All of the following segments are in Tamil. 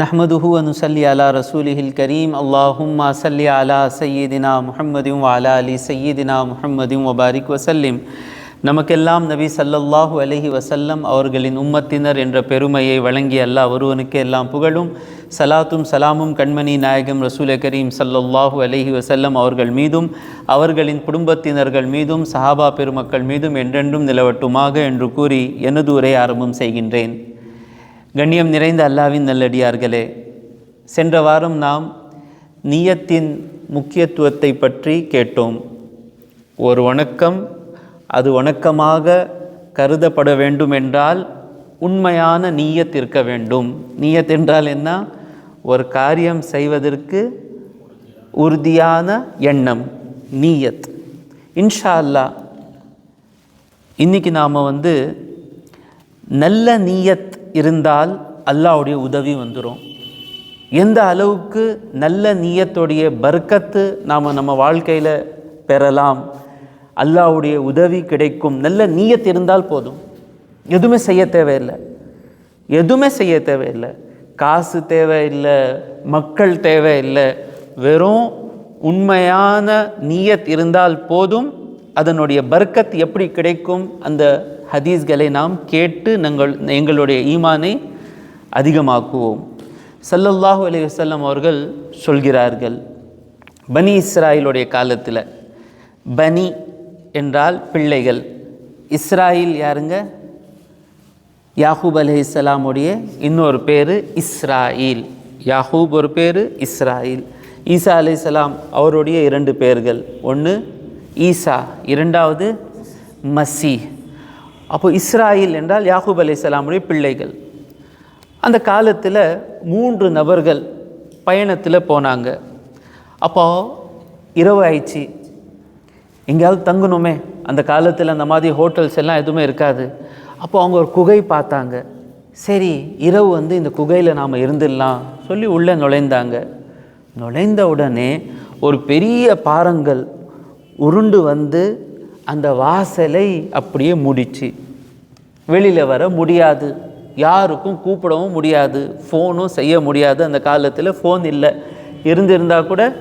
நஹமதுஹு அனுசல்லி அலா ரசூலிஹில் கரீம் அல்லாஹும்மா சல்லி அலா சையீதினா முஹம்மதும் வாலா அலி சையீதினா முஹம்மதும் வபாரிக் வசல்லிம் நமக்கெல்லாம் நபி சல்லல்லாஹு அலஹி வசல்லம் அவர்களின் உம்மத்தினர் என்ற பெருமையை வழங்கிய அல்லாஹ் ஒருவனுக்கு எல்லாம் புகழும். சலாத்தும் சலாமும் கண்மணி நாயகம் ரசூல கரீம் சல்லல்லாஹு அலஹி வசல்லம் அவர்கள் மீதும் அவர்களின் குடும்பத்தினர்கள் மீதும் சஹாபா பெருமக்கள் மீதும் என்றென்றும் நிலவட்டுமாக என்று கூறி எனது உரை ஆரம்பம் செய்கின்றேன். கண்ணியம் நிறைந்த அல்லாவின் நல்லடியார்களே சென்ற வாரம் நாம் நீயத்தின் முக்கியத்துவத்தை பற்றி கேட்டோம். ஒரு வணக்கம் அது வணக்கமாக கருதப்பட வேண்டும் என்றால் உண்மையான நீயத் இருக்க வேண்டும். நீயத் என்றால் என்ன? ஒரு காரியம் செய்வதற்கு உறுதியான எண்ணம் நீயத். இன்ஷா அல்லாஹ் இன்னைக்கு நாம் வந்து நல்ல நீயத் இருந்தால் அல்லாஹ்வுடைய உதவி வந்துடும் எந்த அளவுக்கு நல்ல நீயத்துடைய பர்க்கத்து நாம் நம்ம வாழ்க்கையில் பெறலாம் அல்லாவுடைய உதவி கிடைக்கும் நல்ல நீயத் இருந்தால் போதும். எதுவுமே செய்ய தேவையில்லை. எதுவுமே செய்ய தேவையில்லை. காசு தேவையில்லை மக்கள் தேவையில்லை. வெறும் உண்மையான நீயத் இருந்தால் போதும். அதனுடைய பர்க்கத் எப்படி கிடைக்கும்? அந்த ஹதீஸ்களை நாம் கேட்டு நாங்கள் எங்களுடைய ஈமானை அதிகமாக்குவோம். சல்லல்லாஹு அலி வஸல்லம் அவர்கள் சொல்கிறார்கள் பனி இஸ்ராயிலுடைய காலத்தில் பனி என்றால் பிள்ளைகள். இஸ்ராயில் யாருங்க? யாஹூப் அலி இஸ்லாமுடைய இன்னொரு பேர் இஸ்ராயில். யாகூப் ஒரு பேர் இஸ்ராயில். ஈசா அலைஹிஸ்ஸலாம் அவருடைய இரண்டு பேர்கள். ஒன்று ஈசா இரண்டாவது மசீஹ். அப்போ இஸ்ராயில் என்றால் யாகூப் அலைஹிஸ்ஸலாமுடைய பிள்ளைகள். அந்த காலத்தில் மூன்று நபர்கள் பயணத்தில் போனாங்க. அப்போ இரவு ஆயிடுச்சு. எங்கேயாவது தங்கணுமே? அந்த காலத்தில் அந்த மாதிரி ஹோட்டல்ஸ் எல்லாம் எதுவுமே இருக்காது. அப்போ அவங்க ஒரு குகை பார்த்தாங்க. சரி இரவு வந்து இந்த குகையில் நாம் இருந்துடலாம் சொல்லி உள்ளே நுழைந்தாங்க. நுழைந்த உடனே ஒரு பெரிய பாறங்கள் உருண்டு வந்து அந்த வாசலை அப்படியே முடிச்சு. வெளியில் வர முடியாது. யாருக்கும் கூப்பிடவும் முடியாது. ஃபோனும் செய்ய முடியாது. அந்த காலத்தில் ஃபோன் இல்லை. இருந்திருந்தால் கூட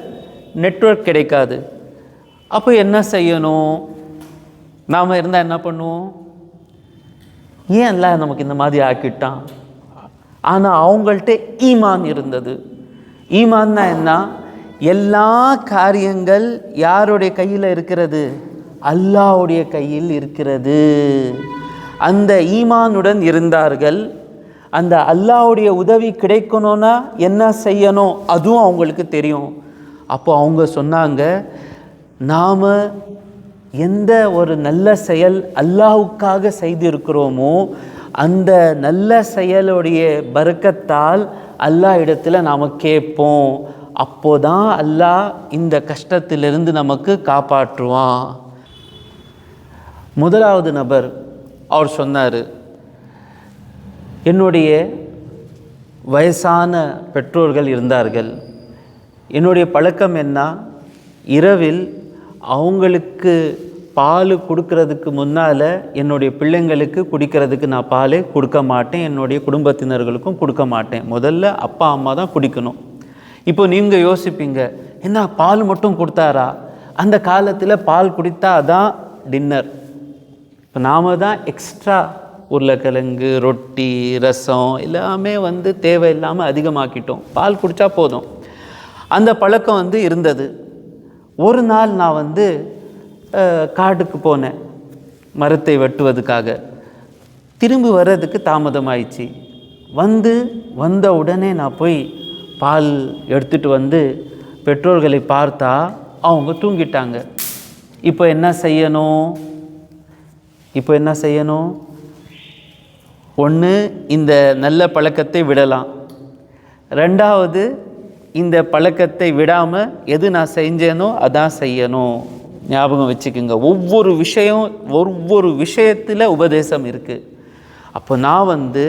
நெட்ஒர்க் கிடைக்காது. அப்போ என்ன செய்யணும்? நாம் இருந்தால் என்ன பண்ணுவோம்? ஏன் எல்லாம் நமக்கு இந்த மாதிரி ஆக்கிட்டான்? ஆனால் அவங்கள்ட்ட ஈமான் இருந்தது. ஈமான்னா என்ன? எல்லா காரியங்கள் யாருடைய கையில் இருக்கிறது? அல்லாஹ்வுடைய கையில் இருக்கிறது. அந்த ஈமானுடன் இருந்தார்கள். அந்த அல்லாஹ்வுடைய உதவி கிடைக்கணும்னா என்ன செய்யணும்? அதுவும் அவங்களுக்கு தெரியும். அப்போ அவங்க சொன்னாங்க நாம் எந்த ஒரு நல்ல செயல் அல்லாஹ்வுக்காக செய்திருக்கிறோமோ அந்த நல்ல செயலுடைய பருக்கத்தால் அல்லாஹ் இடத்துல நாம் கேட்போம். அப்போதான் அல்லாஹ் இந்த கஷ்டத்திலிருந்து நமக்கு காப்பாற்றுவான். முதலாவது நபர் அவர் சொன்னார் என்னுடைய வயசான பெற்றோர்கள் இருந்தார்கள். என்னுடைய பழக்கம் என்ன? இரவில் அவங்களுக்கு பால் கொடுக்கறதுக்கு முன்னால் என்னுடைய பிள்ளைங்களுக்கு குடிக்கிறதுக்கு நான் பால் கொடுக்க மாட்டேன். என்னுடைய குடும்பத்தினர்களுக்கும் கொடுக்க மாட்டேன். முதல்ல அப்பா அம்மா தான் குடிக்கணும். இப்போ நீங்கள் யோசிப்பீங்க என்ன பால் மட்டும் கொடுத்தாரா? அந்த காலத்தில் பால் குடித்தா தான் டின்னர். இப்போ நாம் தான் எக்ஸ்ட்ரா உருளைக்கிழங்கு ரொட்டி ரசம் எல்லாமே வந்து தேவையில்லாமல் அதிகமாக்கிட்டோம். பால் குடித்தா போதும். அந்த பழக்கம் வந்து இருந்தது. ஒரு நாள் நான் வந்து காட்டுக்கு போனேன். மரத்தை வெட்டுவதுக்காக. திரும்பி வர்றதுக்கு தாமதமாயிடுச்சு. வந்து வந்த உடனே நான் போய் பால் எடுத்துகிட்டு வந்து பெற்றோர்களை பார்த்தா அவங்க தூங்கிட்டாங்க. இப்போ என்ன செய்யணும்? இப்போ என்ன செய்யணும்? ஒன்று இந்த நல்ல பழக்கத்தை விடலாம். ரெண்டாவது இந்த பழக்கத்தை விடாமல் எது நான் செஞ்சேனோ அதான் செய்யணும். ஞாபகம் வச்சுக்கோங்க. ஒவ்வொரு விஷயம் ஒவ்வொரு விஷயத்தில் உபதேசம் இருக்குது அப்போ நான் வந்து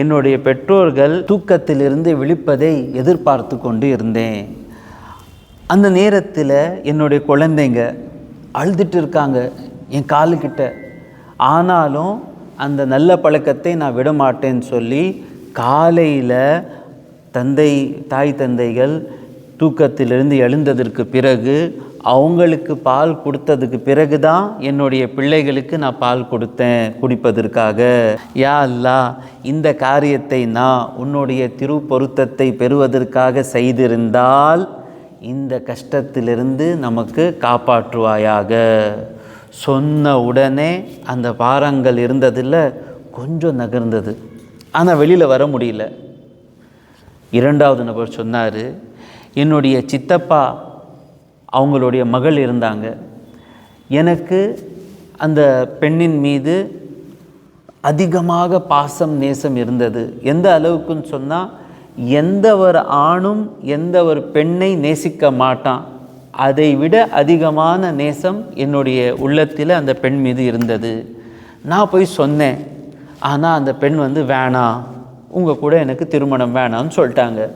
என்னுடைய பெற்றோர்கள் தூக்கத்திலிருந்து விழிப்பதை எதிர்பார்த்து கொண்டு இருந்தேன். அந்த நேரத்தில் என்னுடைய குழந்தைங்க அழுதுட்டு இருக்காங்க. என் காலுக்கிட்ட. ஆனாலும் அந்த நல்ல பழக்கத்தை நான் விட மாட்டேன்னு சொல்லி காலையில் தந்தை தாய் தந்தைகள் தூக்கத்திலிருந்து எழுந்ததற்கு பிறகு அவங்களுக்கு பால் கொடுத்ததுக்கு பிறகு தான் என்னுடைய பிள்ளைகளுக்கு நான் பால் கொடுத்தேன் குடிப்பதற்காக. யா அல்லா இந்த காரியத்தை நான் உன்னுடைய திருப்பொருத்தத்தை பெறுவதற்காக செய்திருந்தால் இந்த கஷ்டத்திலிருந்து நமக்கு காப்பாற்றுவாயாக. சொன்ன உடனே அந்த பாரங்கள் இருந்ததில் கொஞ்சம் நகர்ந்தது. ஆனால் வெளியில் வர முடியல. இரண்டாவது நபர் சொன்னார் என்னுடைய சித்தப்பா அவங்களுடைய மகள் இருந்தாங்க. எனக்கு அந்த பெண்ணின் மீது அதிகமாக பாசம் நேசம் இருந்தது. எந்த அளவுக்குன்னு சொன்னால் எந்த ஒரு ஆணும் எந்த ஒரு பெண்ணை நேசிக்க மாட்டான். அதை விட அதிகமான நேசம் என்னுடைய உள்ளத்தில் அந்த பெண் மீது இருந்தது. நான் போய் சொன்னேன் ஆனால் அந்த பெண் வந்து வேணாம் உங்கள் கூட எனக்கு திருமணம் வேணாம்னு சொல்லிட்டாங்க.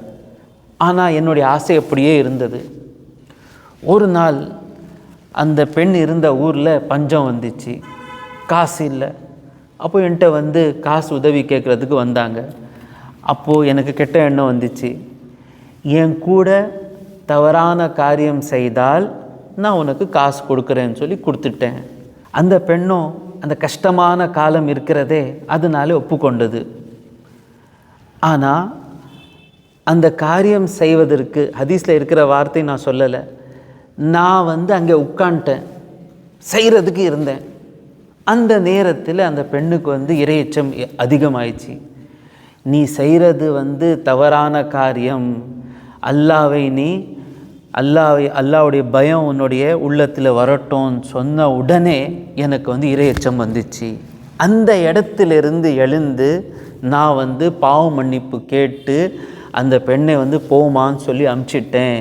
ஆனால் என்னுடைய ஆசை அப்படியே இருந்தது. ஒரு நாள் அந்த பெண் இருந்த ஊரில் பஞ்சம் வந்துச்சு. காசு இல்லை. அப்போ என்கிட்ட வந்து காசு உதவி கேட்குறதுக்கு வந்தாங்க. அப்போது எனக்கு கெட்ட எண்ணம் வந்துச்சு. என் கூட தவறான காரியம் செய்தால் நான் உனக்கு காசு கொடுக்குறேன்னு சொல்லி கொடுத்துட்டேன். அந்த பெண்ணும் அந்த கஷ்டமான காலம் இருக்கிறதே அதனால ஒப்புக்கொண்டது. ஆனால் அந்த காரியம் செய்வதற்கு ஹதீஸில் இருக்கிற வார்த்தை நான் சொல்லலை. நான் வந்து அங்கே உட்காந்துட்டேன் செய்கிறதுக்கு இருந்தேன். அந்த நேரத்தில் அந்த பெண்ணுக்கு வந்து இரையச்சம் அதிகமாயிடுச்சு. நீ செய்கிறது வந்து தவறான காரியம். அல்லாவை நீ அல்லாவை அல்லாவுடைய பயம் உன்னுடைய உள்ளத்தில் வரட்டும்னு சொன்ன உடனே எனக்கு வந்து இரையச்சம் வந்துச்சு. அந்த இடத்துலேருந்து எழுந்து நான் வந்து பாவ மன்னிப்பு கேட்டு அந்த பெண்ணை வந்து போமான்னு சொல்லி அமுச்சிட்டேன்.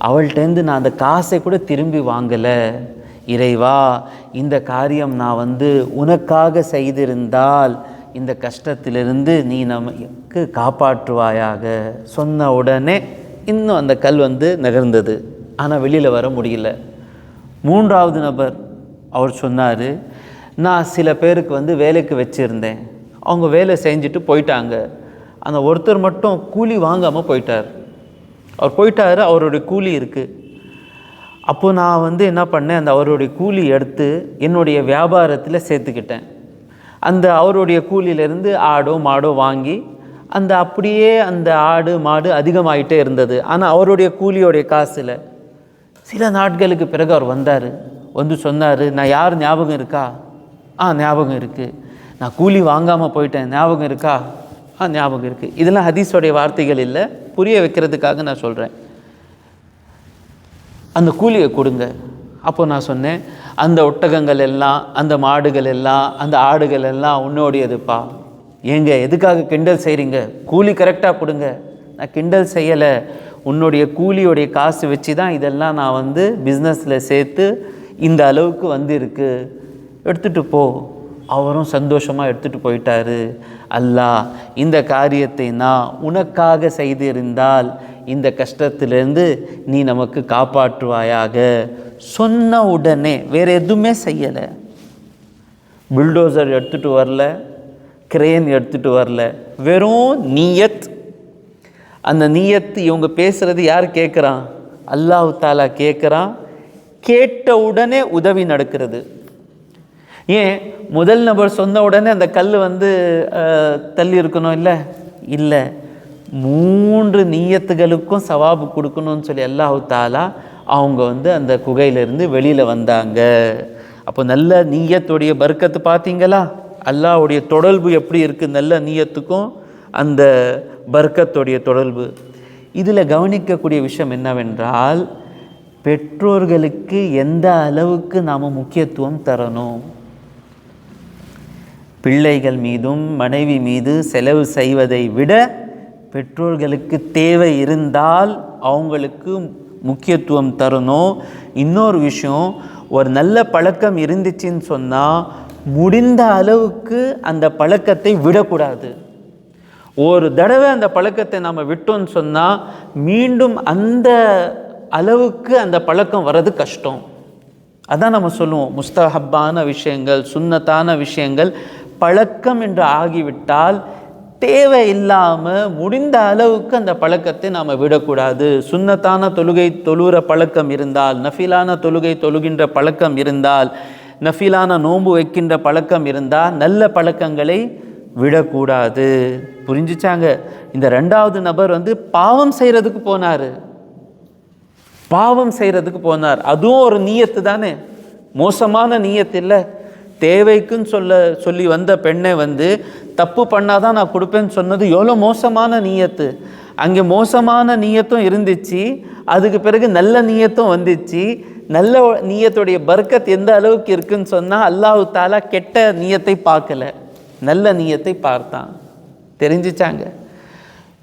அவள்கிட்டேருந்து நான் அந்த காசை கூட திரும்பி வாங்கலை. இறைவா இந்த காரியம் நான் வந்து உனக்காக செய்திருந்தால் இந்த கஷ்டத்திலிருந்து நீ நமக்கு காப்பாற்றுவாயாக சொன்ன உடனே இன்னும் அந்த கல் வந்து நகர்ந்தது. ஆனால் வெளியில் வர முடியல. மூன்றாவது நபர் அவர் சொன்னார் நான் சில பேருக்கு வந்து வேலைக்கு வச்சுருந்தேன். அவங்க வேலை செஞ்சுட்டு போயிட்டாங்க. அந்த ஒருத்தர் மட்டும் கூலி வாங்காமல் போயிட்டார். அவர் போயிட்டார் அவருடைய கூலி இருக்குது அப்போது நான் வந்து என்ன பண்ணேன் அந்த அவருடைய கூலி எடுத்து என்னுடைய வியாபாரத்தில் சேர்த்துக்கிட்டேன். அந்த அவருடைய கூலியிலேருந்து ஆடோ மாடோ வாங்கி அந்த அப்படியே அந்த ஆடு மாடு அதிகமாகிட்டே இருந்தது. ஆனால் அவருடைய கூலியோடைய காசில் சில நாட்களுக்கு பிறகு அவர் வந்தார். வந்து சொன்னார் நான் யார்? ஞாபகம் இருக்கா? ஆ ஞாபகம் இருக்குது நான் கூலி வாங்காமல் போயிட்டேன். ஞாபகம் இருக்கா? ஆ ஞாபகம் இருக்குது இதெல்லாம் ஹதீஸோடைய வார்த்தைகள் இல்லை. புரிய வைக்கிறதுக்காக நான் சொல்கிறேன் அந்த கூலியை கொடுங்க. அப்போ நான் சொன்னேன் அந்த ஒட்டகங்கள் எல்லாம் அந்த மாடுகள் எல்லாம் அந்த ஆடுகள் எல்லாம் உன்னோடையதுப்பா. ஏங்க எதுக்காக கிண்டல் செய்கிறீங்க கூலி கரெக்டாக கொடுங்க. நான் கிண்டல் செய்யலை. உன்னுடைய கூலியோடைய காசு வச்சு தான் இதெல்லாம் நான் வந்து பிஸ்னஸில் சேர்த்து இந்த அளவுக்கு வந்திருக்கு. எடுத்துகிட்டு போ. அவரும் சந்தோஷமாக எடுத்துகிட்டு போயிட்டாரு. அல்லா இந்த காரியத்தை நான் உனக்காக செய்திருந்தால் இந்த கஷ்டத்திலேருந்து நீ நமக்கு காப்பாற்றுவாயாக. சொன்ன உடனே வேறு எதுவுமே செய்யலை. புல்டோசர் எடுத்துகிட்டு வரல. கிரேன் எடுத்துகிட்டு வரல. வெறும் நீயத். அந்த நீயத்து இவங்க பேசுகிறது யார் கேட்குறான்? அல்லாஹு தாலா கேட்குறான். கேட்ட உடனே உதவி நடக்கிறது. ஏன்? முதல் நபர் சொன்ன உடனே அந்த கல் வந்து தள்ளி இருக்கணும் இல்லை? இல்லை. மூன்று நீயத்துகளுக்கும் சவாபு கொடுக்கணும்னு சொல்லி அல்லாஹு தாலா அவங்க வந்து அந்த குகையிலேருந்து வெளியில் வந்தாங்க. அப்போ நல்ல நீயத்துடைய பர்க்கத்து பார்த்தீங்களா அல்லாவுடைய தொடர்பு எப்படி இருக்குது நல்ல நீயத்துக்கும் அந்த பர்க்கத்துடைய தொடர்பு. இதில் கவனிக்கக்கூடிய விஷயம் என்னவென்றால் பெற்றோர்களுக்கு எந்த அளவுக்கு நாம் முக்கியத்துவம் தரணும்? பிள்ளைகள் மீதும் மனைவி மீது செலவு செய்வதை விட பெற்றோர்களுக்கு தேவை இருந்தால் அவங்களுக்கு முக்கியத்துவம் தரணும். இன்னொரு விஷயம் ஒரு நல்ல பழக்கம் இருந்துச்சுன்னு சொன்னால் முடிந்த அளவுக்கு அந்த பழக்கத்தை விடக்கூடாது. ஒரு தடவை அந்த பழக்கத்தை நாம் விட்டோம்னு சொன்னால் மீண்டும் அந்த அளவுக்கு அந்த பழக்கம் வர்றது கஷ்டம். அதான் நம்ம சொல்லுவோம் முஸ்தஹப்பான விஷயங்கள் சுண்ணத்தான விஷயங்கள் பழக்கம் என்று ஆகிவிட்டால் தேவை இல்லாமல் முடிந்த அளவுக்கு அந்த பழக்கத்தை நாம் விடக்கூடாது. சுன்னத்தான தொழுகை தொழுகிற பழக்கம் இருந்தால் நஃபிலான தொழுகை தொழுகின்ற பழக்கம் இருந்தால் நஃபிலான நோன்பு வைக்கின்ற பழக்கம் இருந்தால் நல்ல பழக்கங்களை விடக்கூடாது. புரிஞ்சிச்சாங்க? இந்த ரெண்டாவது நபர் வந்து பாவம் செய்கிறதுக்கு போனார். பாவம் செய்கிறதுக்கு போனார். அதுவும் ஒரு நீயத்து தானே. மோசமான நீயத்து இல்லை. தேவைக்குன்னு சொல்ல சொல்லி வந்த பெண்ணை வந்து தப்பு பண்ணாதான் நான் கொடுப்பேன்னு சொன்னது எவ்வளோ மோசமான நீயத்து. அங்கே மோசமான நீயத்தும் இருந்துச்சு. அதுக்கு பிறகு நல்ல நீயத்தும் வந்துச்சு. நல்ல நீயத்துடைய பர்க்கத் எந்த அளவுக்கு இருக்குன்னு சொன்னால் அல்லாஹு தாலா கெட்ட நீயத்தை பார்க்கல. நல்ல நீயத்தை பார்த்தான். தெரிஞ்சிச்சாங்க.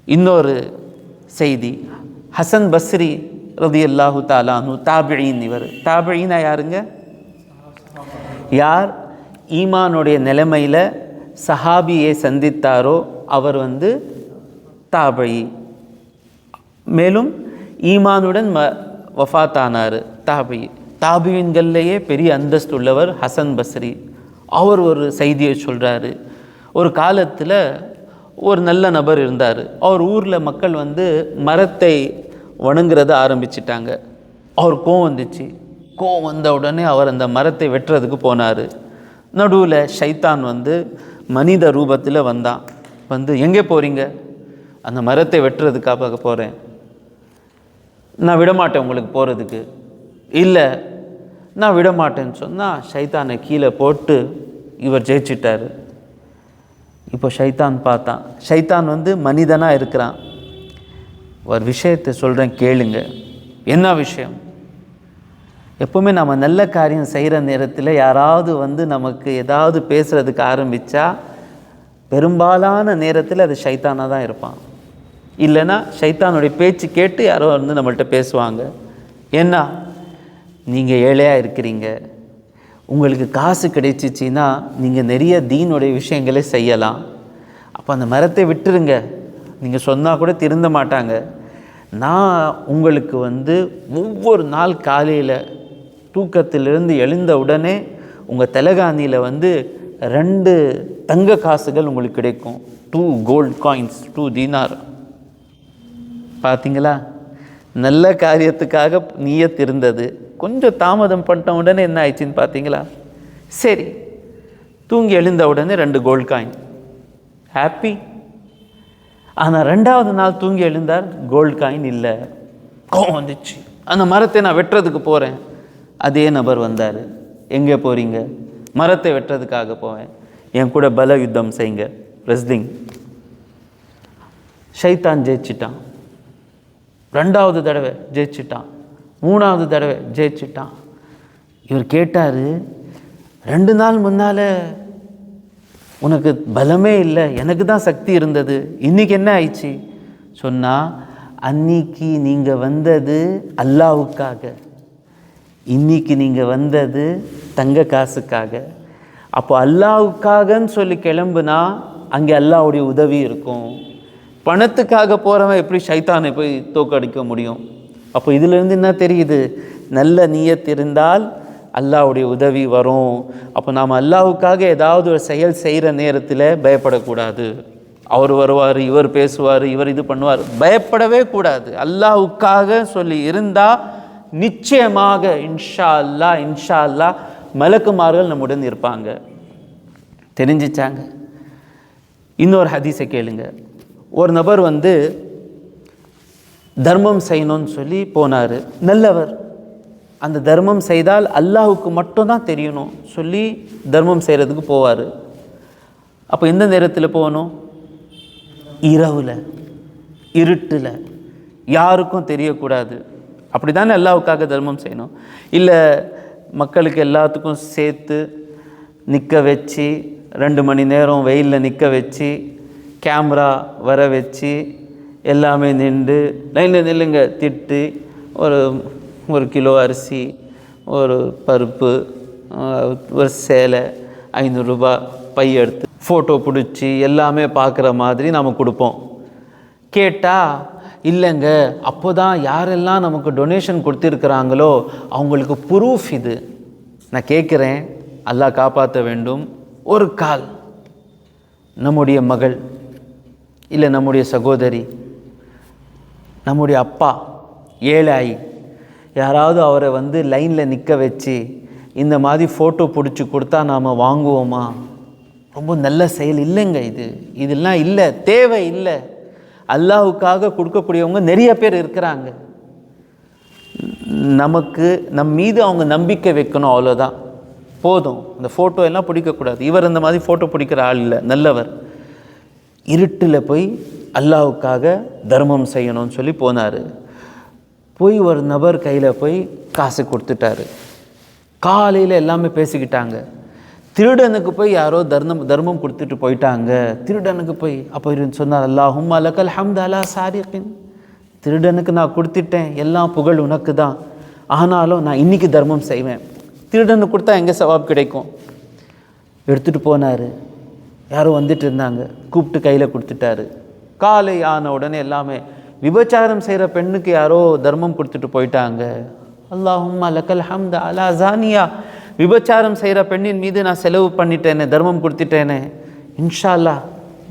இன்னொரு செய்தி. ஹசன் பஸ்ரி ரதி அல்லாஹு தாலானு தாபிழின் இவர். தாபிழினா யாருங்க? யார் ஈமானுடைய நிலைமையில் சஹாபியை சந்தித்தாரோ அவர் வந்து தாபழி மேலும் ஈமானுடன் ம வஃத்தானார் தாபி தாபியின்கள்லேயே பெரிய அந்தஸ்து உள்ளவர் ஹசன் பஸ்ரி. அவர் ஒரு செய்தியை சொல்கிறாரு ஒரு காலத்தில் ஒரு நல்ல நபர் இருந்தார். அவர் ஊரில் மக்கள் வந்து மரத்தை வணங்குறத ஆரம்பிச்சிட்டாங்க. அவர் கோவம் வந்துச்சு. கோவம் வந்த உடனே அவர் அந்த மரத்தை வெட்டுறதுக்கு போனார். நடுவில் ஷைத்தான் வந்து மனித ரூபத்தில் வந்தான். வந்து எங்கே போகிறீங்க அந்த மரத்தை வெட்டுறதுக்காக போகிறேன் நான் விடமாட்டேன் உங்களுக்கு போகிறதுக்கு இல்லை நான் விடமாட்டேன்னு சொன்னால் ஷைத்தானை கீழே போட்டு இவர் ஜெயிச்சிட்டார். இப்போ ஷைத்தான் பார்த்தான். ஷைத்தான் வந்து மனிதனாக இருக்கிறான். ஒரு விஷயத்தை சொல்கிறேன் கேளுங்க. என்ன விஷயம்? எப்பவுமே நம்ம நல்ல காரியம் செய்கிற நேரத்தில் யாராவது வந்து நமக்கு ஏதாவது பேசுகிறதுக்கு ஆரம்பித்தா பெரும்பாலான நேரத்தில் அது ஷைத்தானாக தான் இருப்பான். இல்லைன்னா ஷைத்தானுடைய பேச்சு கேட்டு யாரோ வந்து நம்மள்கிட்ட பேசுவாங்க. ஏன்னா நீங்கள் ஏழையாக இருக்கிறீங்க. உங்களுக்கு காசு கிடைச்சிச்சின்னா நீங்கள் நிறைய தீனுடைய விஷயங்களை செய்யலாம். அப்போ அந்த மரத்தை விட்டுருங்க. நீங்கள் சொன்னால் கூட திருந்த மாட்டாங்க. நான் உங்களுக்கு வந்து ஒவ்வொரு நாள் காலையில் தூக்கத்திலிருந்து எழுந்த உடனே உங்கள் தலகாணியில் வந்து ரெண்டு தங்க காசுகள் உங்களுக்கு கிடைக்கும். டூ கோல்ட் காயின்ஸ் டூ தீனார் பார்த்தீங்களா? நல்ல காரியத்துக்காக நீயத் இருந்தது. கொஞ்சம் தாமதம் பண்ணிட்ட உடனே என்ன ஆயிடுச்சின்னு பார்த்தீங்களா? சரி தூங்கி எழுந்த உடனே ரெண்டு கோல்ட் காயின் ஹாப்பி ஆனால் ரெண்டாவது நாள் தூங்கி எழுந்தார் கோல்ட் காயின் இல்லை. கோவம் வந்துச்சு. அந்த மரத்தை நான் வெட்டுறதுக்கு போகிறேன் அதே நபர் வந்தார். எங்கே போகிறீங்க மரத்தை வெட்டுறதுக்காக போவேன். என் கூட பல யுத்தம் செய்யுங்க. ரெஸ்லிங் ஷைத்தான் ஜெயிச்சிட்டான். ரெண்டாவது தடவை ஜெயிச்சிட்டான். மூணாவது தடவை ஜெயிச்சிட்டான். இவர் கேட்டார் ரெண்டு நாள் முன்னால் உனக்கு பலமே இல்லை எனக்கு தான் சக்தி இருந்தது இன்றைக்கி என்ன ஆயிடுச்சு? சொன்னால் அன்னைக்கு நீங்கள் வந்தது அல்லாவுக்காக. இன்னைக்கு நீங்கள் வந்தது தங்க காசுக்காக. அப்போ அல்லாவுக்காகன்னு சொல்லி கிளம்புனா அங்கே அல்லாவுடைய உதவி இருக்கும். பணத்துக்காக போகிறவன் எப்படி சைத்தானை போய் தோக்கடிக்க முடியும்? அப்போ இதிலிருந்து என்ன தெரியுது? நல்ல நீயத் இருந்தால் அல்லாவுடைய உதவி வரும். அப்போ நாம் அல்லாவுக்காக ஏதாவது ஒரு செயல் செய்கிற நேரத்தில் பயப்படக்கூடாது. அவர் வருவார் இவர் பேசுவார் இவர் இது பண்ணுவார். பயப்படவே கூடாது. அல்லாவுக்காக சொல்லி இருந்தால் நிச்சயமாக இன்ஷா அல்லா இன்ஷா அல்லா மலக்குமார்கள் நம்முடன் இருப்பாங்க. தெரிஞ்சிச்சாங்க? இன்னொரு ஹதீஸை கேளுங்கள் ஒரு நபர் வந்து தர்மம் செய்யணும்னு சொல்லி போனார். நல்லவர். அந்த தர்மம் செய்தால் அல்லாஹுக்கு மட்டும்தான் தெரியணும் சொல்லி தர்மம் செய்கிறதுக்கு போவார். அப்போ எந்த நேரத்தில் போகணும்? இரவில் இருட்டில். யாருக்கும் தெரியக்கூடாது. அப்படி தானே அல்லாவுக்காக தர்மம் செய்யணும்? இல்லை மக்களுக்கு எல்லாத்துக்கும் சேர்த்து நிற்க வச்சு ரெண்டு மணி நேரம் வெயிலில் நிற்க வச்சு கேமரா வர வச்சு எல்லாமே நின்று லைனில் நில்லுங்க திட்டு ஒரு ஒரு கிலோ அரிசி ஒரு பருப்பு ஒரு சேலை ஐநூறுரூபா பை எடுத்து ஃபோட்டோ பிடிச்சி எல்லாமே பார்க்குற மாதிரி நாம் கொடுப்போம். கேட்டால் இல்லைங்க அப்போ தான் யாரெல்லாம் நமக்கு டொனேஷன் கொடுத்துருக்குறாங்களோ அவங்களுக்கு ப்ரூஃப் இது. நான் கேட்குறேன் அல்லா காப்பாற்ற வேண்டும் ஒரு கால். நம்முடைய மகள் இல்லை நம்முடைய சகோதரி நம்முடைய அப்பா ஏழாய். யாராவது அவரை வந்து லைனில் நிற்க வச்சு இந்த மாதிரி ஃபோட்டோ பிடிச்சி கொடுத்தா நாம் வாங்குவோமா? ரொம்ப நல்ல செயல் இல்லைங்க இது. இதெல்லாம் இல்லை தேவை இல்லை. அல்லாஹுக்காக கொடுக்கக்கூடியவங்க நிறைய பேர் இருக்கிறாங்க. நமக்கு நம் மீது அவங்க நம்பிக்கை வைக்கணும் அவ்வளோதான் போதும். அந்த ஃபோட்டோ எல்லாம் பிடிக்கக்கூடாது. இவர் இந்த மாதிரி ஃபோட்டோ பிடிக்கிற ஆள் இல்லை நல்லவர். இருட்டில் போய் அல்லாவுக்காக தர்மம் செய்யணும்னு சொல்லி போனார். போய் ஒரு நபர் கையில் போய் காசு கொடுத்துட்டாரு. காலையில் எல்லாமே பேசிக்கிட்டாங்க. திருடனுக்கு போய் யாரோ தர்மம் தர்மம் கொடுத்துட்டு போயிட்டாங்க. திருடனுக்கு போய் அப்போ இருந்து சொன்னார் அல்லாஹும் அலக்கல் ஹம்த் அலா சாரிக்கின். திருடனுக்கு நான் கொடுத்துட்டேன். எல்லாம் புகழ் உனக்கு தான் ஆனாலும் நான் இன்னைக்கு தர்மம் செய்வேன். திருடனுக்கு கொடுத்தா எங்கே சவாப் கிடைக்கும்? எடுத்துகிட்டு போனார். யாரோ வந்துட்டு இருந்தாங்க. கூப்பிட்டு கையில் கொடுத்துட்டாரு. காலை ஆன உடனே எல்லாமே விபச்சாரம் செய்கிற பெண்ணுக்கு யாரோ தர்மம் கொடுத்துட்டு போயிட்டாங்க. அல்லாஹும் அலக்கல் ஹம்த அலா ஜானியா. விபச்சாரம் செய்கிற பெண்ணின் மீது நான் செலவு பண்ணிட்டேனே தர்மம் கொடுத்துட்டேனே. இன்ஷா அல்லாஹ்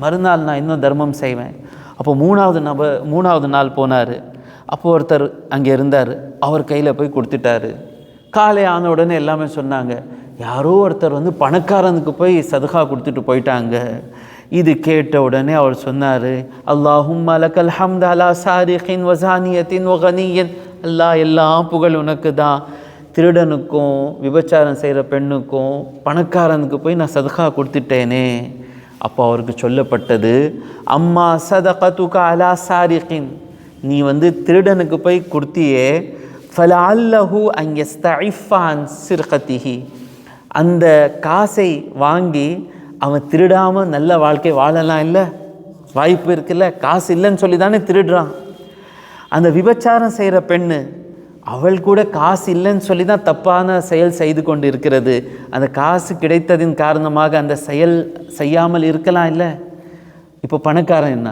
மறுநாள் நான் இன்னும் தர்மம் செய்வேன். அப்போ மூணாவது நப மூணாவது நாள் போனார். அப்போ ஒருத்தர் அங்கே இருந்தார். அவர் கையில் போய் கொடுத்துட்டாரு. காலை ஆன உடனே எல்லாமே சொன்னாங்க. யாரோ ஒருத்தர் வந்து பணக்காரனுக்கு போய் சதுகா கொடுத்துட்டு போயிட்டாங்க. இது கேட்ட உடனே அவர் சொன்னார் அல்லாஹும் மலக்கல் ஹம்த் அலா சாரிஹின் வசானியத்தின் ஒகனியன் அல்லாஹ் எல்லாம் புகழ் உனக்கு தான் திருடனுக்கும் விபச்சாரம் செய்கிற பெண்ணுக்கும் பணக்காரனுக்கு போய் நான் சதுகா கொடுத்துட்டேனே. அப்போ அவருக்கு சொல்லப்பட்டது அம்மா சதகத்துக அலா சாரிஹின் நீ வந்து திருடனுக்கு போய் கொடுத்தியே ஃபலஅல்லஹு அங்கே யஸ்தஇஃபான் சிர்கத்திஹி அந்த காசை வாங்கி அவன் திருடாமல் நல்ல வாழ்க்கை வாழலாம் இல்லை? வாய்ப்பு இருக்குல்ல? காசு இல்லைன்னு சொல்லி தானே திருடுறான். அந்த விபச்சாரம் செய்கிற பெண்ணு அவள் கூட காசு இல்லைன்னு சொல்லி தான் தப்பான செயல் செய்து கொண்டு இருக்கிறது அந்த காசு கிடைத்ததின் காரணமாக அந்த செயல் செய்யாமல் இருக்கலாம் இல்லை? இப்போ பணக்காரன் என்ன?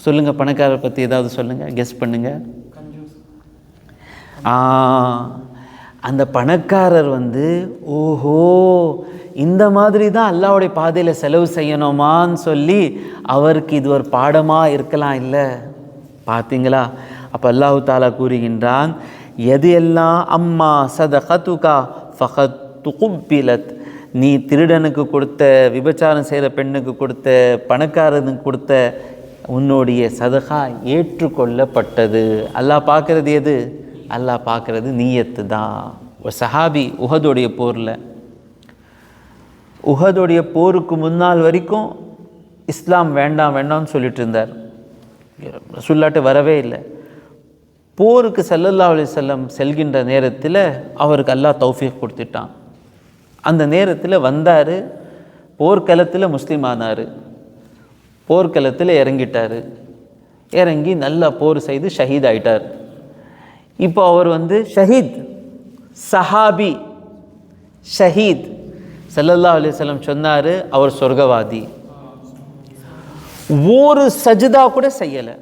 சொல்லுங்கள் பணக்காரரை பற்றி ஏதாவது சொல்லுங்கள் கெஸ் பண்ணுங்கள் ஆ. அந்த பணக்காரர் வந்து ஓஹோ இந்த மாதிரி தான் அல்லாவுடைய பாதையில் செலவு செய்யணுமான்னு சொல்லி அவருக்கு இது ஒரு பாடமாக இருக்கலாம் இல்லை? பார்த்தீங்களா அப்போ அல்லாஹு தாலா கூறுகின்றான் எது எல்லாம் அம்மா சதகத்துகா ஃபஹத் துகுப்பிலத் நீ திருடனுக்கு கொடுத்த விபச்சாரம் செய்கிற பெண்ணுக்கு கொடுத்த பணக்காரனுக்கு கொடுத்த உன்னுடைய சதகா ஏற்றுக்கொள்ளப்பட்டது. அல்லாஹ் பார்க்கறது எது? அல்லாஹ் பார்க்கறது நீயத்து தான். ஒரு சஹாபி உஹதுடைய போரில் உஹதுடைய போருக்கு முன்னால் வரைக்கும் இஸ்லாம் வேண்டாம் வேண்டாம்னு சொல்லிட்டு இருந்தார். சொல்லாட்டு வரவே இல்லை. போருக்கு சல்லல்லா அலி செல்லம் செல்கின்ற நேரத்தில் அவருக்கு அல்லாஹ் தௌஃபீக் கொடுத்துட்டான். அந்த நேரத்தில் வந்தார் போர்க்களத்தில் முஸ்லீம் ஆனார். போர்க்களத்தில் இறங்கிட்டார். இறங்கி நல்லா போர் செய்து ஷஹீத் ஆயிட்டார். இப்போ அவர் வந்து ஷஹீத் சஹாபி ஷஹீத் சல்லல்லா அலிசல்லம் சொன்னார் அவர் சொர்க்கவாதி. ஒரு சஜிதா கூட செய்யலை.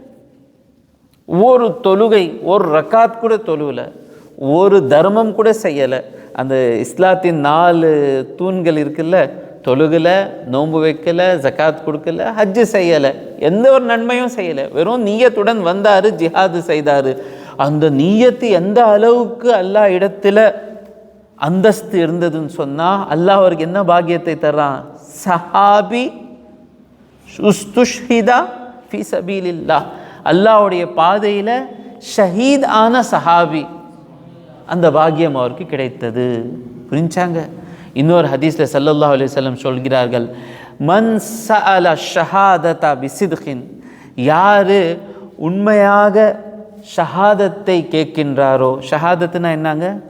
ஒரு தொழுகை ஒரு ரக்காத் கூட தொழுவலை. ஒரு தர்மம் கூட செய்யலை. அந்த இஸ்லாத்தின் நாலு தூண்கள் இருக்குல்ல தொழுகலை நோன்பு வைக்கலை ஜக்காத் கொடுக்கல ஹஜ்ஜு செய்யலை. எந்த ஒரு நன்மையும் செய்யலை. வெறும் நீயத்துடன் வந்தார் ஜிஹாது செய்தார். அந்த நீயத்து எந்த அளவுக்கு அல்லா இடத்துல அந்தஸ்து இருந்ததுன்னு சொன்னால் அல்லாஹ் அவருக்கு என்ன பாக்கியத்தை தர்றான்? சஹாபி உஸ்துஷ்ஹிதா ஃபி சபீலில்லா அல்லாஹ்வுடைய பாதையில் ஷஹீத் ஆன சஹாபி அந்த பாக்கியம் அவருக்கு கிடைத்தது. புரிஞ்சாங்க? இன்னொரு ஹதீஸில் சல்லல்லாஹ் அலைஹி வஸல்லம் சொல்கிறார்கள் மன் சஅல ஷஹாததா பிசித்கின் யார் உண்மையாக ஷஹாதத்தை கேட்கின்றாரோ? ஷஹாதத்துனா என்னங்க?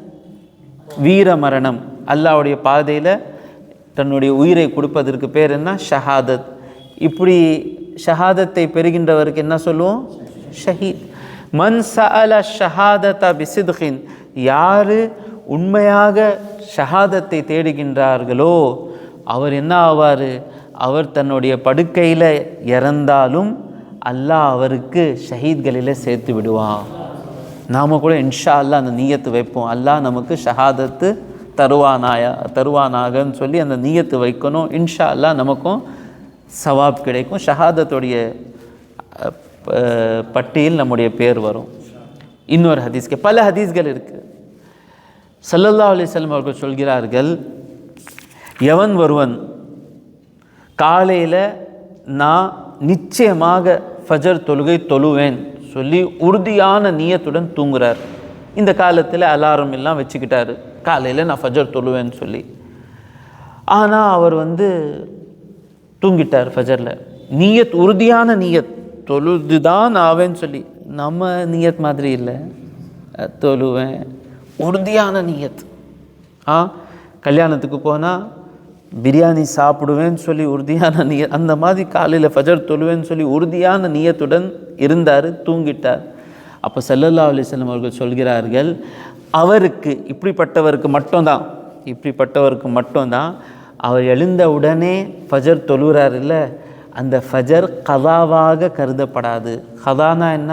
வீர மரணம் அல்லாஹ்வுடைய பாதையில் தன்னுடைய உயிரை கொடுப்பதற்கு பேர் என்ன? ஷஹாதத். இப்படி ஷஹாதத்தை பெறுகின்றவருக்கு என்ன சொல்லுவோம்? ஷஹீத். மன் சஅல ஷஹாதத்தா பிசித்கின். யார் உண்மையாக ஷஹாதத்தை தேடுகின்றார்களோ அவர் என்ன ஆவார்? அவர் தன்னுடைய படுக்கையில் இறந்தாலும் அல்லாஹ் அவருக்கு ஷஹீத்களில் சேர்த்து விடுவான் நாம் கூட இன்ஷா அல்லா அந்த நீயத்து வைப்போம். அல்லாஹ் நமக்கு ஷஹாதத்து தருவானாயா தருவானாகன்னு சொல்லி அந்த நீயத்து வைக்கணும். இன்ஷா அல்லாஹ் நமக்கும் சவாப் கிடைக்கும். ஷஹாதத்துடைய பட்டியல் நம்முடைய பேர் வரும். இன்னொரு ஹதீஸ்க்கு பல ஹதீஸ்கள் இருக்குது சல்லல்லா அலிசல்லம் அவர்கள் சொல்கிறார்கள் எவன் ஒருவன் காலையில் நான் நிச்சயமாக ஃபஜர் தொழுகை தொழுவேன் சொல்லி உறுதியான நீயத்துடன் தூங்குறார். இந்த காலத்தில் அலாரம் எல்லாம் வச்சுக்கிட்டாரு. காலையில் நான் ஃபஜர் தொழுவேன்னு சொல்லி. ஆனால் அவர் வந்து தூங்கிட்டார் ஃபஜரில். நீயத் உறுதியான நீயத் தொழுது தான் ஆவேன்னு சொல்லி. நம்ம நீயத் மாதிரி இல்லை. தொழுவேன். உறுதியான நீயத். ஆ கல்யாணத்துக்கு போனால் பிரியாணி சாப்பிடுவேன்னு சொல்லி உறுதியான நிய அந்த மாதிரி காலையில் ஃபஜர் தொழுவேன்னு சொல்லி உறுதியான நியத்துடன் இருந்தார் தூங்கிட்டார். அப்போ ஸல்லல்லாஹு அலிஸ்லம் அவர்கள் சொல்கிறார்கள் அவருக்கு இப்படிப்பட்டவருக்கு மட்டும்தான் இப்படிப்பட்டவருக்கு மட்டும்தான் அவர் எழுந்த உடனே ஃபஜர் தொழுகிறார் இல்லை அந்த ஃபஜர் கதாவாக கருதப்படாது. கதானா என்ன?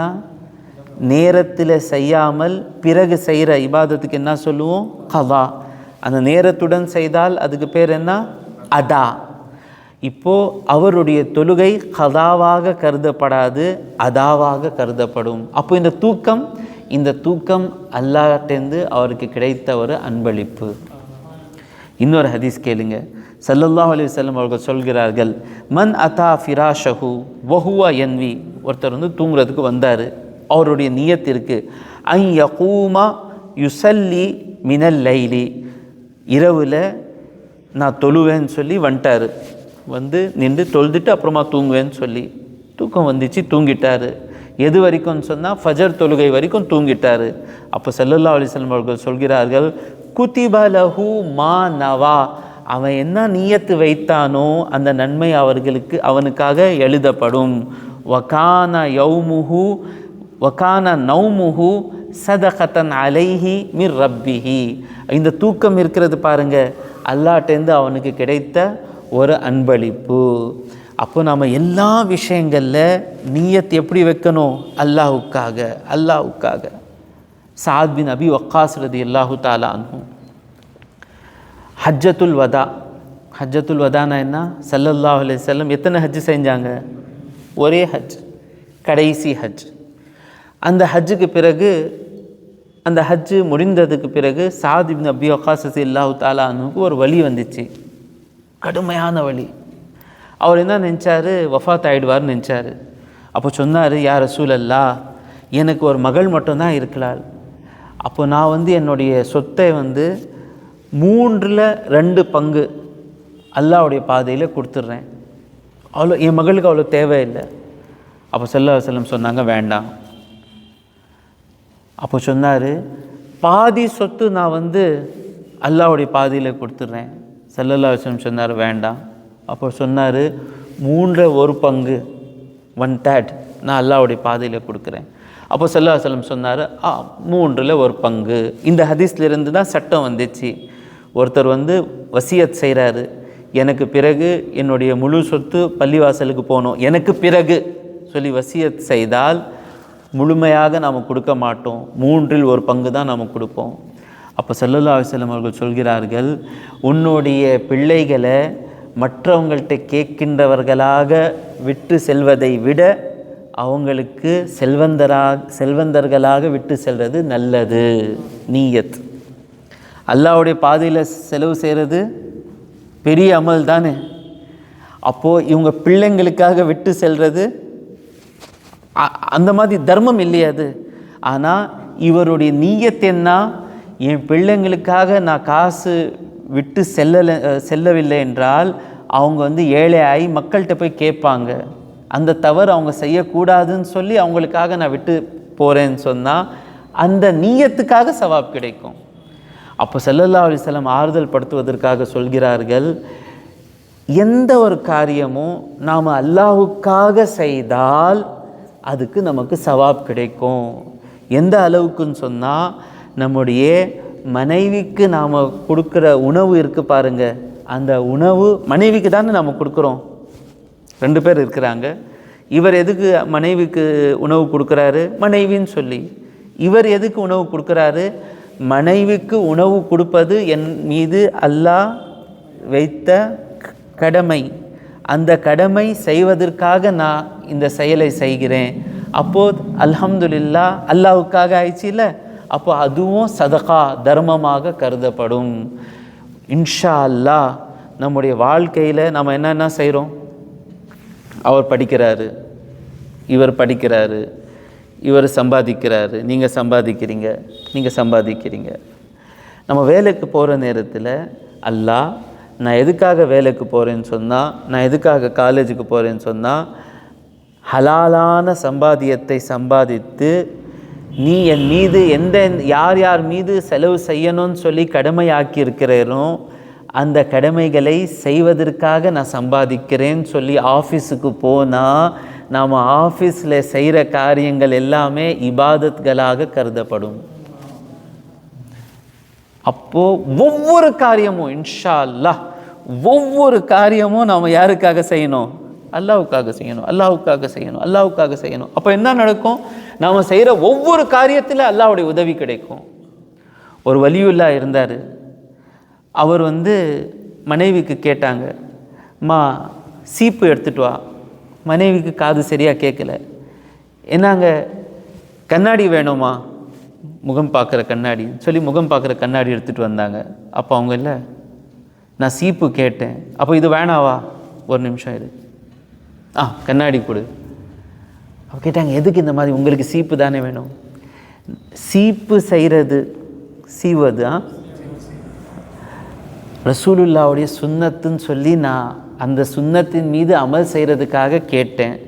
நேரத்தில் செய்யாமல் பிறகு செய்கிற இபாதத்துக்கு என்ன சொல்லுவோம்? கதா. அந்த நேரத்துடன் செய்தால் அதுக்கு பேர் என்ன? அதா. இப்போது அவருடைய தொழுகை கதாவாக கருதப்படாது அதாவாக கருதப்படும். அப்போ இந்த தூக்கம் இந்த தூக்கம் அல்லாட்டேந்து அவருக்கு கிடைத்த ஒரு அன்பளிப்பு. இன்னொரு ஹதீஸ் கேளுங்க. சல்லல்லாஹ் அலி வல்லம் அவர்கள் சொல்கிறார்கள் மன் அதா ஃபிராஷஹு வஹுவா என்வி ஒருத்தர் வந்து தூங்குறதுக்கு வந்தார். அவருடைய நியத்திற்கு ஐ யகூமா யுசல்லி மினல் லைலி. இரவில் நான் தொழுவேன்னு சொல்லி வந்துட்டார். வந்து நின்று தொழுதுட்டு அப்புறமா தூங்குவேன்னு சொல்லி. தூக்கம் வந்துச்சு தூங்கிட்டாரு. எது வரைக்கும்னு சொன்னால் ஃபஜர் தொழுகை வரைக்கும் தூங்கிட்டாரு. அப்போ செல்லல்லா அலிசல்லம் அவர்கள் சொல்கிறார்கள் குதிப லஹு மா நவா. அவன் என்ன நீயத்து வைத்தானோ அந்த நன்மை அவர்களுக்கு அவனுக்காக எழுதப்படும். வகான யௌமுஹு வகான நௌமுஹு சதகத்தன் அலைஹி மிர் ரப்பிஹி. இந்த தூக்கம் இருக்கிறது பாருங்க. அல்லாட்டேந்து அவனுக்கு கிடைத்த ஒரு அன்பளிப்பு. அப்போ நாம் எல்லா விஷயங்களில் நீயத் எப்படி வைக்கணும்? அல்லாஹுக்காக அல்லாஹுக்காக. சாத் பின் அபி வக்காஸ் ரதி அல்லாஹு தாலா ஹஜ்ஜத்துல் வதா. ஹஜ்ஜத்துல் வதானா என்ன? சல்லல்லாஹ் அலி செல்லம் எத்தனை ஹஜ் செஞ்சாங்க? ஒரே ஹஜ். கடைசி ஹஜ். அந்த ஹஜ்ஜுக்கு பிறகு அந்த ஹஜ்ஜு முடிந்ததுக்கு பிறகு சாத் இப்னு அபி வக்காஸ் இல்லாஹு தாலானுக்கு ஒரு வழி வந்துச்சு. கடுமையான வழி. அவர் என்ன நினச்சாரு? வஃபாத் ஆயிடுவார்னு நினச்சார். அப்போ சொன்னார் யார் ரசூலல்லா எனக்கு ஒரு மகள் மட்டும்தான் இருக்கலாள் அப்போ நான் வந்து என்னுடைய சொத்தை வந்து மூன்றில் ரெண்டு பங்கு அல்லாஹ்வுடைய பாதையில் கொடுத்துட்றேன். அவ்வளோ என் மகளுக்கு அவ்வளோ தேவையில்லை. அப்போ செல்லா செல்லம் சொன்னாங்க வேண்டாம். அப்போ சொன்னார் பாதி சொத்து நான் வந்து அல்லாவுடைய பாதியில் கொடுத்துட்றேன் செல்லல்லா விஷயம் சொன்னார் வேண்டாம். அப்போ சொன்னார் மூன்றை ஒரு பங்கு ஒன் தேர்ட் நான் அல்லாவுடைய பாதையில் கொடுக்குறேன். அப்போ செல்லா செல்லம் சொன்னார் ஆ மூன்றில் ஒரு பங்கு. இந்த ஹதீஸ்லேருந்து தான் சட்டம் வந்துச்சு. ஒருத்தர் வந்து வசியத் செய்கிறாரு எனக்கு பிறகு என்னுடைய முழு சொத்து பள்ளிவாசலுக்கு போகணும் எனக்கு பிறகு சொல்லி வசியத் செய்தால் முழுமையாக நாம் கொடுக்க மாட்டோம். மூன்றில் ஒரு பங்கு தான் நாம் கொடுப்போம். அப்போ சல்லல்லா செல்லம் அவர்கள் சொல்கிறார்கள் உன்னுடைய பிள்ளைகளை மற்றவங்கள்ட்ட கேட்கின்றவர்களாக விட்டு செல்வதை விட அவங்களுக்கு செல்வந்தராக செல்வந்தர்களாக விட்டு செல்வது நல்லது. நீயத். அல்லாவுடைய பாதையில் செலவு செய்கிறது பெரிய அமல் தானே. அப்போது இவங்க பிள்ளைங்களுக்காக விட்டு செல்வது அந்த மாதிரி தர்மம் இல்லையா அது. ஆனால் இவருடைய நீயத்தென்னா என்ன? என் பிள்ளைங்களுக்காக நான் காசு விட்டு செல்லலை செல்லவில்லை என்றால் அவங்க வந்து ஏழை ஆகி மக்கள்கிட்ட போய் கேட்பாங்க. அந்த தவறு அவங்க செய்யக்கூடாதுன்னு சொல்லி அவங்களுக்காக நான் விட்டு போகிறேன்னு சொன்னால் அந்த நீயத்துக்காக சவாப் கிடைக்கும். அப்போ செல்லல்லா அலைஹி வஸல்லம் ஆறுதல் படுத்துவதற்காக சொல்கிறார்கள் எந்த ஒரு காரியமும் நாம் அல்லாஹுக்காக செய்தால் அதுக்கு நமக்கு சவாப் கிடைக்கும். எந்த அளவுக்குன்னு சொன்னால் நம்முடைய மனைவிக்கு நாம் கொடுக்குற உணவு இருக்குது பாருங்க. அந்த உணவு மனைவிக்கு தானே நம்ம கொடுக்குறோம். ரெண்டு பேர் இருக்கிறாங்க. இவர் எதுக்கு மனைவிக்கு உணவு கொடுக்குறாரு? மனைவின்னு சொல்லி. இவர் எதுக்கு உணவு கொடுக்குறாரு? மனைவிக்கு உணவு கொடுப்பது என் மீது அல்லாஹ் வைத்த கடமை. அந்த கடமை செய்வதற்காக நான் இந்த செயலை செய்கிறேன். அப்போது அல்ஹம்துலில்லா அல்லாவுக்காக ஆயிடுச்சு இல்லை அப்போ அதுவும் சதகா தர்மமாக கருதப்படும். இன்ஷா அல்லாஹ் நம்முடைய வாழ்க்கையில் நம்ம என்னென்ன செய்கிறோம் அவர் படிக்கிறாரு இவர் படிக்கிறாரு இவர் சம்பாதிக்கிறாரு. நீங்கள் சம்பாதிக்கிறீங்க நீங்கள் சம்பாதிக்கிறீங்க. நம்ம வேலைக்கு போகிற நேரத்தில் அல்லாஹ் நான் எதுக்காக வேலைக்கு போகிறேன்னு சொன்னால் நான் எதுக்காக காலேஜுக்கு போகிறேன்னு சொன்னால் ஹலாலான சம்பாதியத்தை சம்பாதித்து நீ என் மீது எந்த யார் யார் மீது செலவு செய்யணும்னு சொல்லி கடமையாக்கி இருக்கிறேனோ அந்த கடமைகளை செய்வதற்காக நான் சம்பாதிக்கிறேன்னு சொல்லி ஆஃபீஸுக்கு போனால் நாம் ஆஃபீஸில் செய்கிற காரியங்கள் எல்லாமே இபாதத்களாக கருதப்படும். அப்போது ஒவ்வொரு காரியமும் இன்ஷா அல்லாஹ் ஒவ்வொரு காரியமும் நாம் யாருக்காக செய்யணும்? அல்லாவுக்காக செய்யணும் அல்லாவுக்காக செய்யணும் அல்லாவுக்காக செய்யணும். அப்போ என்ன நடக்கும்? நாம் செய்கிற ஒவ்வொரு காரியத்தில் அல்லாவுடைய உதவி கிடைக்கும். ஒரு வலியுல்லா இருந்தார். அவர் வந்து மனைவிக்கு கேட்டாங்க மா சீப்பு எடுத்துட்டு வா. மனைவிக்கு காது சரியாக கேட்கல என்னங்க கண்ணாடி வேணுமா? முகம் பார்க்குற கண்ணாடி சொல்லி முகம் பார்க்குற கண்ணாடி எடுத்துகிட்டு வந்தாங்க. அப்போ அவங்க இல்லை நான் சீப்பு கேட்டேன். அப்போ இது வேணாவா? ஒரு நிமிஷம் இரு. ஆ கண்ணாடி கொடு. அப்போ கேட்டாங்க எதுக்கு இந்த மாதிரி? உங்களுக்கு சீப்பு தானே வேணும்? சீப்பு செய்கிறது சீவது ஆ? ரசூலுல்லாவுடைய சுண்ணத்துன்னு சொல்லி நான் அந்த சுண்ணத்தின் மீது அமல் செய்கிறதுக்காக கேட்டேன்.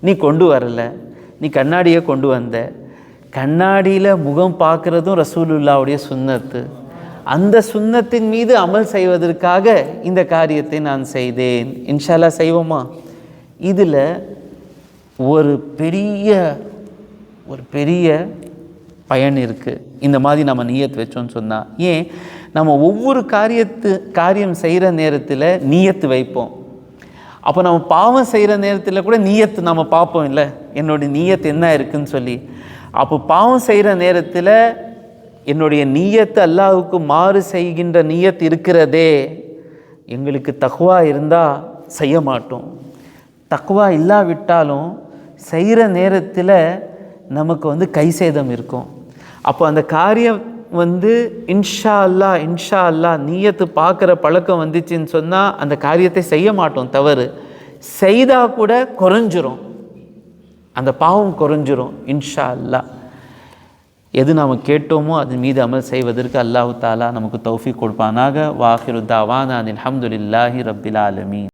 நீ கொண்டு வரலை. நீ கண்ணாடியை கொண்டு வந்த. கண்ணாடியில் முகம் பார்க்குறதும் ரசூலுல்லாவுடைய சுன்னத்து அந்த சுன்னத்தின் மீது அமல் செய்வதற்காக இந்த காரியத்தை நான் செய்தேன். இன்ஷால்லா செய்வோமா? இதில் ஒரு பெரிய ஒரு பெரிய பயன் இருக்குது இந்த மாதிரி நம்ம நீயத் வச்சோன்னு சொன்னால் ஏன்? நம்ம ஒவ்வொரு காரியத்து காரியம் செய்கிற நேரத்தில் நீயத்து வைப்போம். அப்போ நம்ம பாவம் செய்கிற நேரத்தில் கூட நீயத்து நம்ம பார்ப்போம் இல்லை என்னுடைய நீயத்து என்ன இருக்குன்னு சொல்லி. அப்போ பாவம் செய்கிற நேரத்தில் என்னுடைய நீயத்து அல்லாவுக்கு மாறு செய்கின்ற நீயத் இருக்கிறதே. எங்களுக்கு தக்குவா இருந்தால் செய்ய மாட்டோம். தக்குவா இல்லாவிட்டாலும் செய்கிற நேரத்தில் நமக்கு வந்து கை சேதம் இருக்கும். அப்போ அந்த காரியம் வந்து இன்ஷா அல்லா இன்ஷா அல்லா நீயத்து பார்க்குற பழக்கம் வந்துச்சுன்னு சொன்னால் அந்த காரியத்தை செய்ய மாட்டோம் தவறு. செய்தால் கூட குறைஞ்சிரும். அந்த பாவம் குறைஞ்சிரும் இன்ஷா அல்லா எது நாம் கேட்டோமோ அதன் மீது அமல் செய்வதற்கு அல்லாஹு தாலா நமக்கு தௌஃபி கொடுப்பானாக. வாஹிரு தாவான் அனில் அஹமதுல்லாஹி ரப்பில் ஆலமீன்.